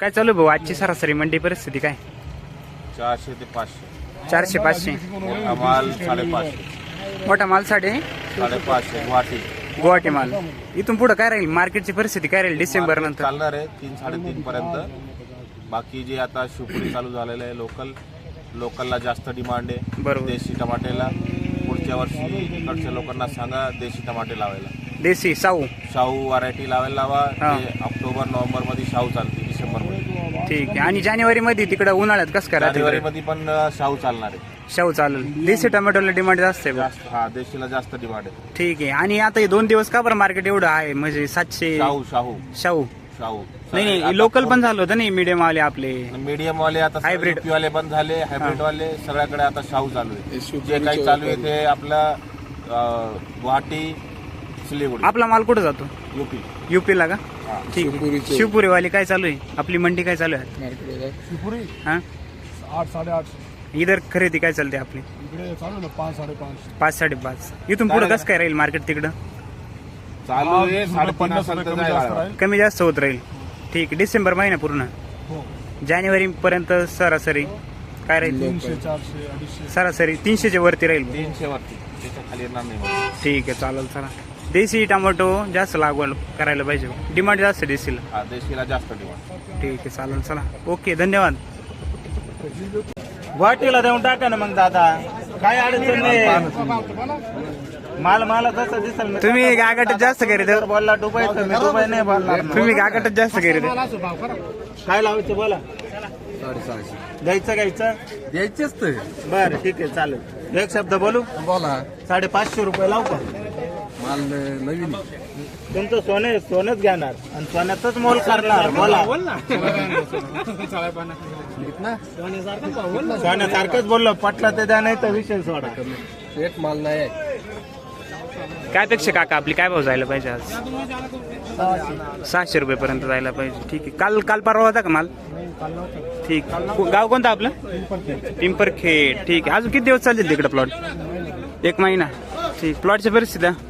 काय चालू भाऊ? आजची सरासरी मंडी परिस्थिती काय? चारशे ते पाचशे. चारशे पाचशे. मोठा माल साडेपाचशे. मोठा माल साडे? साडेपाचशे गुवाहाटी. गुवाहाटी माल. इथून पुढे काय राहील? मार्केटची परिस्थिती काय राहील? डिसेंबर नंतर? चालणार आहे तीन साडेतीन पर्यंत. बाकी जे आता शिवपुरी चालू झालेलं आहे लोकल लोकलला जास्त डिमांड आहे. बरोबर. देशी टमाटेला. पुढच्या वर्षी इकडच्या लोकांना सांगा देशी टमाटे लावायला. देसी साऊ शाहू व्हरायटी लावायला लावा. हा. ते ऑक्टोबर नोव्हेंबरमध्ये शाहू चालते डिसेंबरमध्ये ठीक आहे. आणि जानेवारी मध्ये तिकडे उन्हाळ्यात कसं करा जानेवारी मध्ये पण अं, शाहू चालणार आहे. शाहू चालेल. देसी टोमॅटोला डिमांड जास्त आहे. जास्त हा देशीला जास्त डिमांड आहे. ठीक आहे. आणि आता हे दोन दिवस का बरं मार्केट एवढं आहे? म्हणजे सातशे शाहू शाहू. शाहू. शाहू. नाही नाही लोकल पण झालं होतं नाही मीडियम वाले आपले. मीडियम वाले आता Hybrid. हायब्रिड वाले पण झाले हायब्रिड वाले सगळ्याकडे आता शाहू चालू आहे. जे काही चालू आहे ते आपलं अं, गुवाहाटी सिलिगुडी. आपला माल कुठं जातो? युपी युपीला का? हा. ठीक. आहे शिवपुरी वाली काय चालू आहे? आपली मंडी काय चालू आहे? शिवपुरी? हा? आठ साडेआठ. इधर खरेदी काय चालते आपली? इकडे चालू ना पाच साडेपाच. पाच साडेपाच. इथून पुढे कसं काय राहील मार्केट तिकडं? चालू आहे साडेतीन पन्नास असेल रुपये तर कमी जास्त जायला. राहील. कमी जास्त होत राहील. ठीक. आहे डिसेंबर महिना पूर्ण. हो. जानेवारी पर्यंत सरासरी काय राहील? तीनशे चारशे अडीचशे. सरासरी तीनशेच्या वरती राहील. तीनशे वरती. त्याच्याखाली येणार नाही. मला. ठीक आहे चालेल चला. देशी टोमॅटो जास्त लागवड करायला पाहिजे. डिमांड जास्त देशील. हा देशीला जास्त डिमांड. ठीक आहे चालेल चला. ओके धन्यवाद. गुवाहाटीला देऊन टाका ना मग दादा. काय अडचण नाही. माल मला तसं दिसल मी तुम्ही गागाट जास्त करीत बोलला दुबई तर मी दुबई नाही बोलणार तुम्ही गागाटच जास्त करीत काय लावायचं बोला. घ्यायचं घ्यायचं? द्यायचेच तर बर ठीक आहे चालेल. एक शब्द बोलू. बोला. साडेपाचशे रुपये लावू का? माल नवीन तुमचं सोने सोनच घेणार आणि सोन्याचंच मोल करणार बोला. सोन्यासारखंच बोललो पटलं ते द्या नाही तर विषय सोडा. पेट माल नाही काय पेक्षा काका आपली? काय भाव जायला पाहिजे आज? सहाशे रुपये पर्यंत जायला पाहिजे. ठीक आहे. काल काल परवा होता का माल? ठीक. को- गाव कोणतं आपलं? पिंपरखेड. ठीक आहे. अजून किती दिवस चालतील तिकडे प्लॉट एक महिना. ठीक. प्लॉटची परिस्थिती? आहे?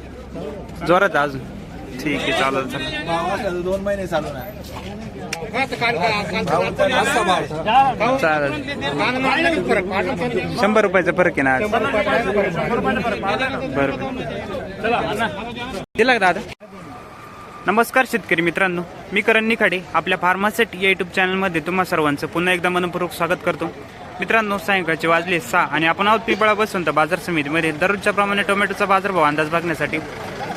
जोरात अजून ठीक आहे चालेल चालेल. दोन महिने चालू चालेल. शंभर रुपयाचा फरक आहे ना आज. दिला का दादा? नमस्कार शेतकरी मित्रांनो. मी करण निखाडे आपल्या फार्मासेट या युट्यूब चॅनलमध्ये तुम्हा सर्वांचं पुन्हा एकदा मनपूर्वक स्वागत करतो. मित्रांनो सायंकाळचे वाजले सहा आणि आपण आहोत पिंपळा बसवंत बाजार समितीमध्ये. दररोजच्या प्रमाणे टोमॅटोचा बाजारभाव अंदाज बघण्यासाठी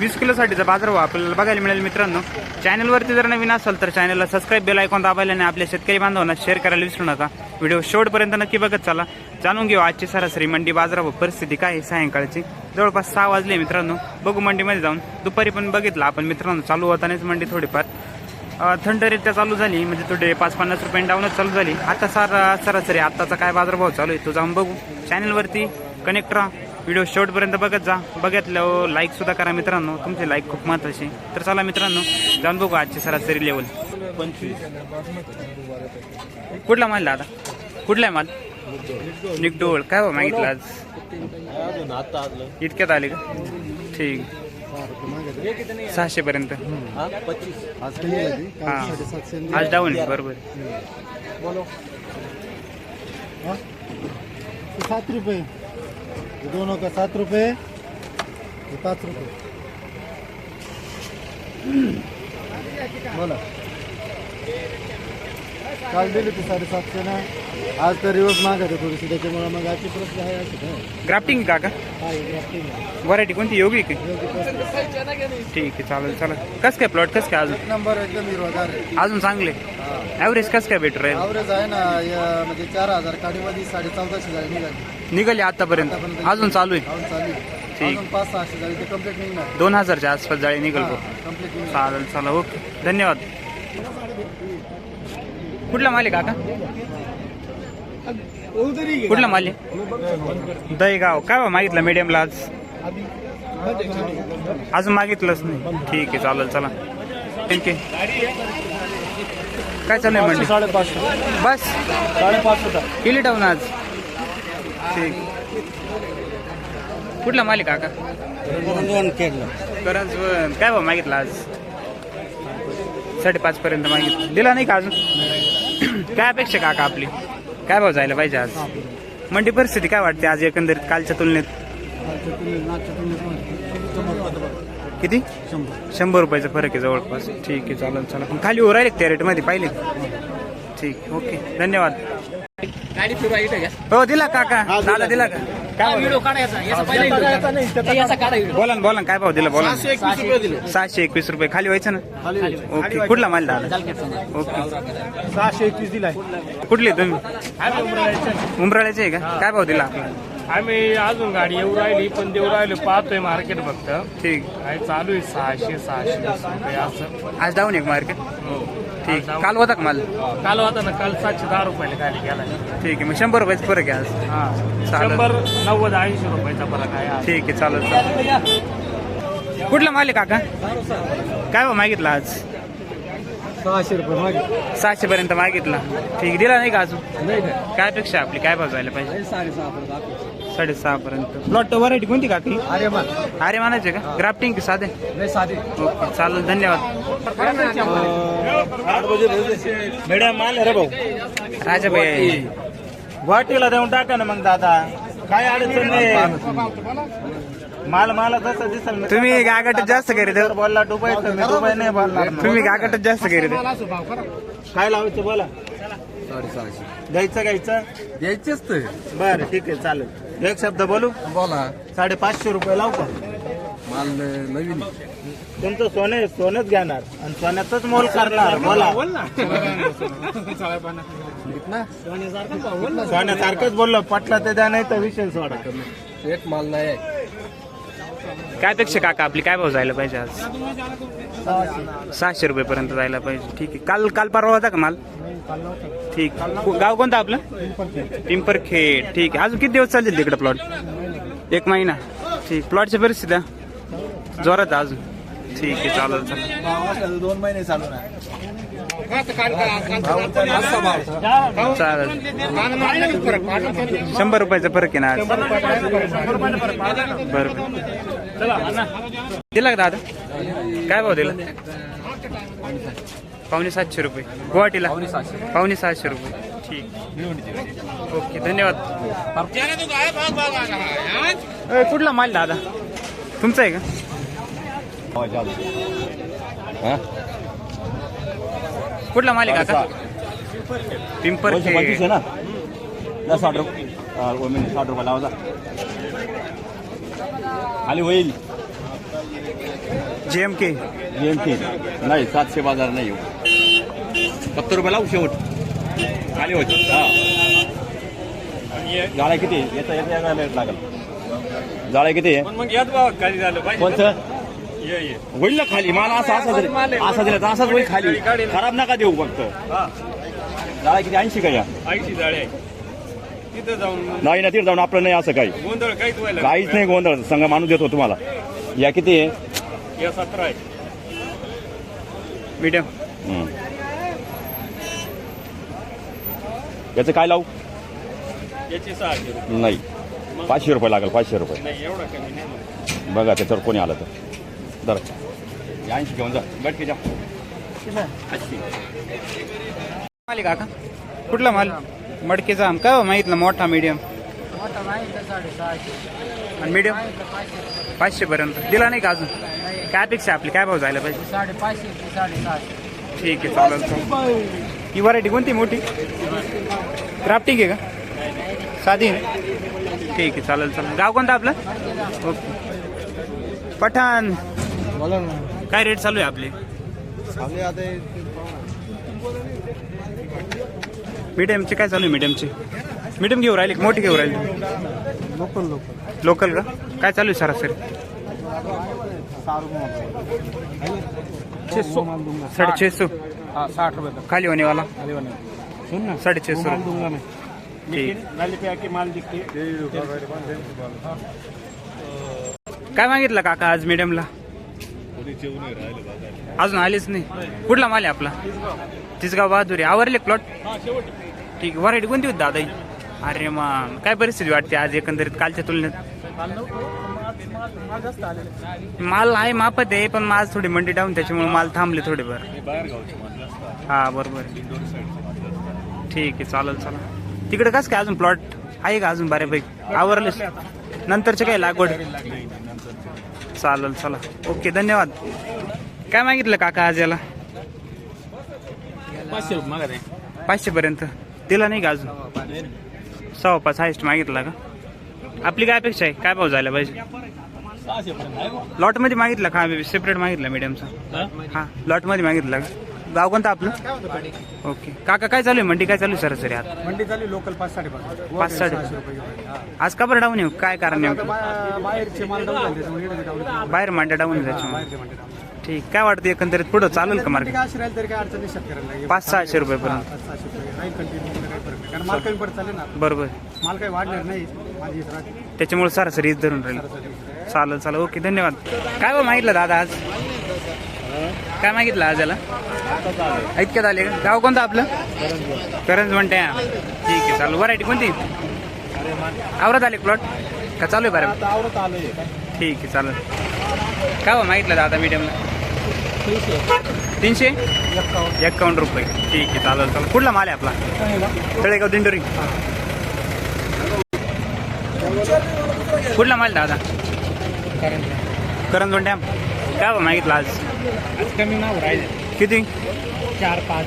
वीस किलोसाठीचा बाजारभाव आपल्याला बघायला मिळेल मित्रांनो. चॅनलवरती जर नवीन असाल तर चॅनलला सबस्क्राईब बेल ऐकून दाबायला आणि आपल्या शेतकरी बांधवांना शेअर करायला विसरू नका. व्हिडिओ शेवटपर्यंत नक्की बघत चला. जाणून घेऊ आजची सरासरी मंडी बाजारावर परिस्थिती काय आहे सायंकाळची. जवळपास सहा वाजले मित्रांनो. बघू मंडीमध्ये जाऊन. दुपारी पण बघितलं आपण मित्रांनो. चालू होतानाच मंडी थोडीफार. थंडरित्या थंडरीत्या चालू झाली. म्हणजे थोडे पाच पन्नास रुपये डाऊनच चालू झाली. आता सर सरासरी आत्ताचा काय बाजारभाव चालू आहे तो जाऊन बघू. चॅनलवरती कनेक्ट राहा. व्हिडिओ शेवटपर्यंत बघत जा. बघितलं लाईक सुद्धा करा मित्रांनो. तुमचे लाईक खूप महत्त्वाचे. तर चला मित्रांनो जाऊन बघू आजची सरासरी लेवल कुठला माल दादा? कुठला आहे माल? निकडोळ काय मागितलं आज? इतक्यात आले का? ठीक. सहाशे पर्यंत आज डाऊन आहे, बरोबर. सात रुपये. ये दोनों का सात रुपये. ये पाच रुपये. बोला. काल दिली ती साडेसातशे ना. आज तर रिवर्स मागत आहे थोडीशी त्याच्यामुळे मग आजची प्रश्न आहे अशी काय? ग्राफ्टिंग का का? हा हे grafting आहे. व्हरायटी कोणती योगी की? योग्य प्रश्न. ठीक आहे चालेल चालेल. कस काय प्लॉट कस काय अजून? नंबर एकदम हिरवागार आहे. अजून चांगले? ॲव्हरेज कस काय भेट राहील? ॲव्हरेज आहे ना या म्हणजे चार हजार काडीमध्ये साडे चौदाशे जाळी निघाली. निघाली आतापर्यंत. अजून चालू आहे. अजून चालू आहे. ठीक. अजून पाच सहाशे जाळी ते कंप्लीट निघणार. दोन हजारच्या आसपास जाळी निघाल निघणार. चालेल चला ओके. धन्यवाद. कुठला माल आहे काका? कुठला माल आहे? दहीगाव. काय बा मागितलं मीडियमला आज? अजून मागितलंच नाही. ठीक आहे चालेल चला. थँक्यू काय चालू आहे मंडी साडेपाचशे. बस. साडेपाच होता केली डाऊन आज? ठीक. कुठला मालिक काका करंज काय भाव मागितला आज? साडेपाच पर्यंत मागितलं. दिला नाही का अजून? काय अपेक्षा काका आपली? काय भाव जायला पाहिजे आज? मंडी परिस्थिती काय वाटते आज एकंदरीत कालच्या तुलनेत? किती? शंभर रुपयाचा फरक आहे जवळपास. ठीक आहे चालेल चला पण खाली उरायले त्या रेटमध्ये पाहिले? ठीक ओके. धन्यवाद. हो दिला काका दादा दिला का? काय भाव? बोला ना बोला ना काय भाव दिला बोला ना. सहाशे एकवीस रुपये. खाली व्हायचं ना? ओके कुठला माल दादा? ओके. सहाशे एकवीस दिलाय. कुठले तुम्ही? उमराळ्याचे आहे का? काय भाव दिला? आपला आम्ही अजून गाडी येऊ राहिली पण देऊ राहिलो पाहतोय मार्केट फक्त. ठीक. काय चालू आहे? सहाशे सहाशे वीस रुपये असं. आज डाऊन एक मार्केट हो. ठीक काल होता का माल? काल होता ना काल सातशे दहा रुपयाला खाली गेला. ठीक आहे मग शंभर रुपयाचा फरक आहे आज. हा. चालेल. शंभर नव्वद ऐंशी रुपयाचा फरक आहे आज. ठीक आहे चालेल चालेल. कुठला माल आहे काका? काय भाव मागितला आज? सहाशे रुपये मागे सहाशे पर्यंत मागितला. ठीक दिला नाही का अजून? काय अपेक्षा आहे आपली? काय भाव जायला पाहिजे? साडेसहा पर्यंत प्लॉट व्हरायटी कोणती काकी अरे अरे मानायचे का? ग्राफ्टिंग की साधे. साधे. ओके चालेल धन्यवाद. मॅडम माल रे भाऊ. राजा भाई गुवाहाटीला देऊन टाका ना मग दादा. काय अडचण नाही. माल मला जसं दिसल तुम्ही तसं. गागाटच जास्त करीत बोलला दुबई तर मी दुबई नाही मग. तुम्ही गागाटच जास्त करीत काय लावायचं बोला. द्यायचं घ्यायचं? द्यायचेच ते. बरं ठीक आहे चालेल. एक शब्द बोलू? बोला. साडेपाचशे रुपये लावू का? माल नवीन तुमचं सोने सोनच घेणार. आणि सोन्यातच मोल करणार. बोला. सोन्यासारखंच बोललो. पटला ते द्या नाही तर विषय सोडा. एक माल नाही काय अपेक्षा काका आपली? काय भाव जायला पाहिजे आज? सहाशे रुपये पर्यंत जायला पाहिजे. ठीक आहे. काल काल परवा होता का माल? ठीक. गाव कोणतं आपलं? पिंपरखेड. ठीक आहे. अजून किती दिवस चालतील तिकडे प्लॉट एक महिना. ठीक. प्लॉटची परिस्थिती जोरात अजून. ठीक आहे चालेल चालेल. दोन महिने चालू चालेल. शंभर रुपयाचा फरक आहे ना आज. बरं. दिला का दादा? काय भाव दिला? पावणे सातशे रुपये. गुवाहाटीला? पावणे सहाशे रुपये. ठीक. ओके धन्यवाद. कुठला माल दादा? तुमचा आहे का? कुठला माल आहे काका? पिंपर ना? साठ रुपये साठ रुपये लावा खाली होईल. जे एम के जीएमटी नाही सातशे बाजार नाही येऊ सत्तर रुपये लावू शेवट खाली होते. हा. जाळ्या किती? याचा याचा रेट लागेल. जाळ्या किती? मग खाली झालं कोणतं ये ये. होईल ना खाली. मला असा असा दिला असा दिला तर असाच होईल खाली. खराब नका देऊ फक्त. जाळ्या किती? ऐंशी का या? ऐंशी जाळे आहे. तिथं जाऊन नाही ना तिथे जाऊन आपलं नाही असं काही. गोंधळ काहीच व्हायला काहीच नाही गोंधळ. संघ माणूस देतो तुम्हाला. या किती आहे? या सतरा आहे. मीडियम. याचं काय लावू? याची सहाशे रुपये. नाही. पाचशे रुपये लागेल पाचशे रुपये. नाही एवढा कमी नाही बघा त्याच्यावर कोणी आलं तर. दर ऐंशी घेऊन जा. गटकी जा माल आहे काका? कुठला माल? मडकेचा आम. काय हो मागितलं मोठा मीडियम आणि मीडियम पाचशे. पर्यंत दिला नाही का अजून? काय अपेक्षा आपली? काय भाव जायला पाहिजे? साडेपाचशे ते साडेसहाशे. ठीक आहे चालेल चालेल. ही व्हरायटी कोणती? मोठी? क्राफ्टिंग आहे का? साधी? ठीक आहे चालेल चालेल. गाव कोणतं आपलं? ओके. पठाण. बोला ना. काय रेट चालू आहे आपले? मीडियमचे काय चालू आहे मीडियमचे मीडियम घेऊ राहिले मोठी घेऊ राहिले? लोकल लोकल लोकल का? काय चालू आहे सरासरी? साढ़े छः सौ. साठ रुपये तक खाली होने वाला सुन ना साढ़े छः सौ दूंगा मैं ठीक. गाली पे आके माल दिखते काय मागितलं काका आज मीडियमला अजून आलेच नाही. कुठला माल आहे आपला? तिसगाव बहादुरी. आवरले प्लॉट ठीक व्हरायटी कोणती होती दादा ही? अरे मग काय परिस्थिती वाटते आज एकंदरीत कालच्या तुलनेत? माल आहे मापत आहे पण माझ थोडी मंडी डाऊन त्याच्यामुळे माल थांबले थोडे बरं हा बरोबर. ठीक आहे चालेल चला तिकडे कस काय अजून प्लॉट आहे का अजून बऱ्यापैकी? आवरलेच नंतरचे काय लागवड? चालेल चला. ओके धन्यवाद. काय मागितलं काका आज याला? पाचशे पर्यंत दिला नाही का अजून? सव्वा पाच हायस्ट मागितला का? आपली काय अपेक्षा आहे? काय भाव झाला पाहिजे? सहाशे पर्यंत लॉटमध्ये मागितला का? सेपरेट मागितला मीडियमचा हा? लॉटमध्ये मागितला का? गाव कोणतं आपलं? ओके. काका काय चालू आहे? मंडी काय चालू आहे सरासरी आता मंडी चालू लोकल पाच साडेपाच पाच. साडे आज का बरं डाऊन येऊ काय कारण बाहेरचे माल डाऊन झाले. बाहेर मांड्या डाऊन त्याच्यामुळे. ठीक. काय वाटतं एकंदरीत पुढं चालेल का मार्केट? काय अशी राहील तरी काय अडचण नाही शेतकऱ्यांना. पाच सहाशे रुपयेपर्यंत पाच सहाशे रुपये. राहील कंटिन्यू काही फरक नाही. कारण माल कमी पडत चालेल ना. बरोबर. माल काही वाढणार नाही. माझी इथं राहते. त्याच्यामुळे सरासरी धरून राहील. चालेल चालेल. ओके धन्यवाद. काय बा मागितलं दादा आज? काय मागितलं आज याला? इतक्यात आले का? गाव कोणतं आपलं? करंज म्हणते ठीक आहे चालू. व्हरायटी कोणती? आवरत आले प्लॉट का चालू आहे बरं? ठीक आहे चालेल. काय बा मागितलं दादा मीडियमला तीनशे? एक्कावन्न रुपये. ठीक आहे चालेल चालेल. कुठला माल आहे आपला? तळेगाव दिंडोरी. कुठला माल दादा? करंज म्हणते काय बा मागितलं आज? कमी नाव राहिले किती? चार पाच.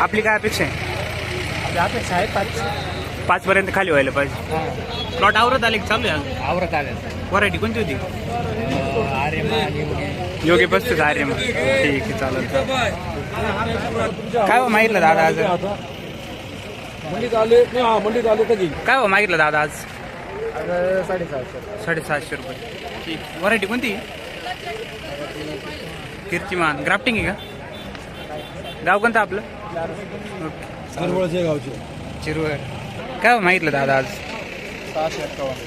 आपली काय अपेक्षा आहे? अपेक्षा आहे पाच. पाच पर्यंत खाली व्हायला पाहिजे. प्लॉट आवरत आले की चालू आहे अजून आवरत आले व्हरायटी कोणती होती? अरे योगी. पस्तीस आर्य मग ठीक आहे चालेल काय बा मागितलं दादा आज? मंडीत आले हा मंडीत आले कधी काय बा मागितलं दादा आज? साडेसातशे साडेसातशे रुपये. ठीक. व्हरायटी कोणती? कीर्तिमान. ग्राफ्टिंग आहे का? गाव कोणतं आपलं? गावचे. चिरवळ. काय बा मागितलं दादा आज? सहाशे एक्कावन्न.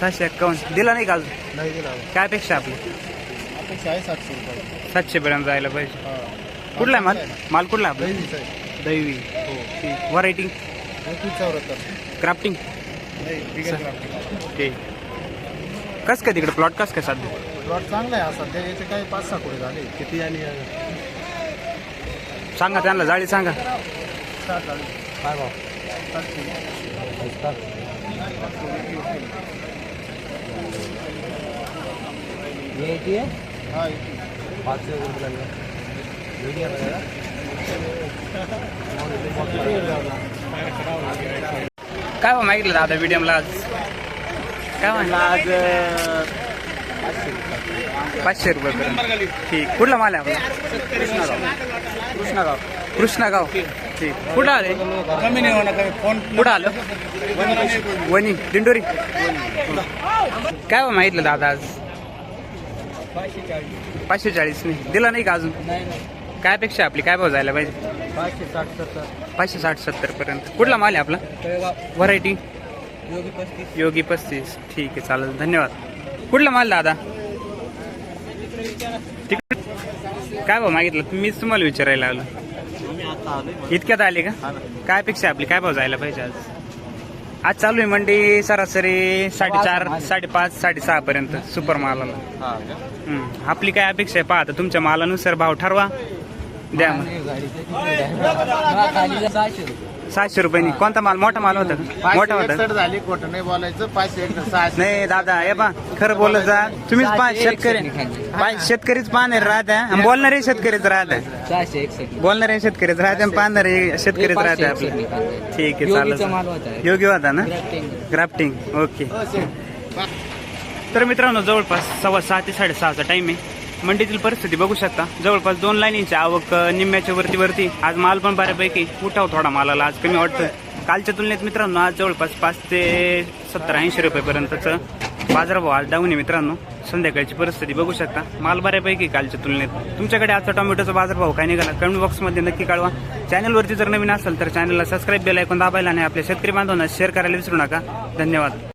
सातशे एक्कावन्न. दिला नाही का अजून? नाही दिला काय अपेक्षा आपली? अपेक्षा आहे सातशे रुपये. सातशे पर्यंत जायला पाहिजे. कुठला आहे माल? माल कुठला आहे? आपला? दैवी व्हरायटी चौऱ्याहत्तर क्राफ्टिंग नाही बिगर ग्राफ्टिंग. ठीक कस काय तिकडे? प्लॉट कस काय सध्या? प्लॉट चांगला आहे सध्या याचे काही पाच सहा कोटी झाले. किती आणि सांगा त्यांना जाळी सांगा. सात काय भाव? सातशे हा पाचशे रुपये काय बा मागितलं दादा मीडियमला आज? काय म्हणलं आज पाचशे रुपये ठीक. कुठला माल आहे आपला? कृष्णागाव. कृष्णागाव. ठीक. कुठं आले? कमी नाही होणार फोन कुठं आलं? वणी. दिंडोरी. काय बा मागितलं दादा आज? पाचशे चाळीस नाही. दिला नाही का अजून? काय अपेक्षा आहे आपली? काय भाव जायला पाहिजे? पाचशे साठ सत्तर. पाचशे साठ सत्तर पर्यंत. कुठला माल आहे आपला? व्हरायटी? योगी पस्तीस. योगी पस्तीस. ठीक आहे चालेल. धन्यवाद. कुठला माल दादा? काय भाव मागितलं? मीच तुम्हाला विचारायला आलो. इतक्यात आले का? काय अपेक्षा आहे आपली? काय भाव जायला पाहिजे आज? आज चालू आहे मंडी सरासरी साडेचार साडेपाच साडेसहा पर्यंत सुपर मालाला. आपली काय अपेक्षा आहे? पाहता तुमच्या मालानुसार भाव ठरवा. द्या सहाशे रुपयांनी कोणता माल? मोठा माल होता का? मोठा होता? झाली खोटं नाही बोलायचं. पाचशे एक सहाशे नाही दादा हे पा खरं बोलत जा. तुम्हीच पा शेतकरी पाच शेतकरीच पाहणारे राहत्या बोलणारे शेतकरीच राहत्या बोलणारे शेतकरीच राहते आणि पाहणारे शेतकरीच राहते आपले. ठीक आहे चालेल. योगी होता ना? ग्राफ्टिंग ओके तर मित्रांनो जवळपास सव्वा सहा ते साडेसहाचा टाइम आहे. मंडीतील परिस्थिती बघू शकता. जवळपास दोन लाईनीची आवक निम्म्याच्या वरती वरती. आज माल पण बऱ्यापैकी उठाव थोडा मालाला आज कमी वाटतं कालच्या तुलनेत मित्रांनो आज जवळपास पाच ते सत्तर ऐंशी रुपयेपर्यंतचं बाजारभाव आज डाऊन आहे मित्रांनो. संध्याकाळची परिस्थिती बघू शकता. माल बऱ्यापैकी कालच्या तुलनेत. तुमच्याकडे आजचा टोमॅटोचा बाजारभाव काय निघाला? कमेंट बॉक्समध्ये नक्की कळवा. चॅनलवरती जर नवीन असेल तर चॅनलला सबस्क्राईब बेल ऐकून दाबायला आणि आपल्या शेतकरी बांधवांना शेअर करायला विसरू नका. धन्यवाद.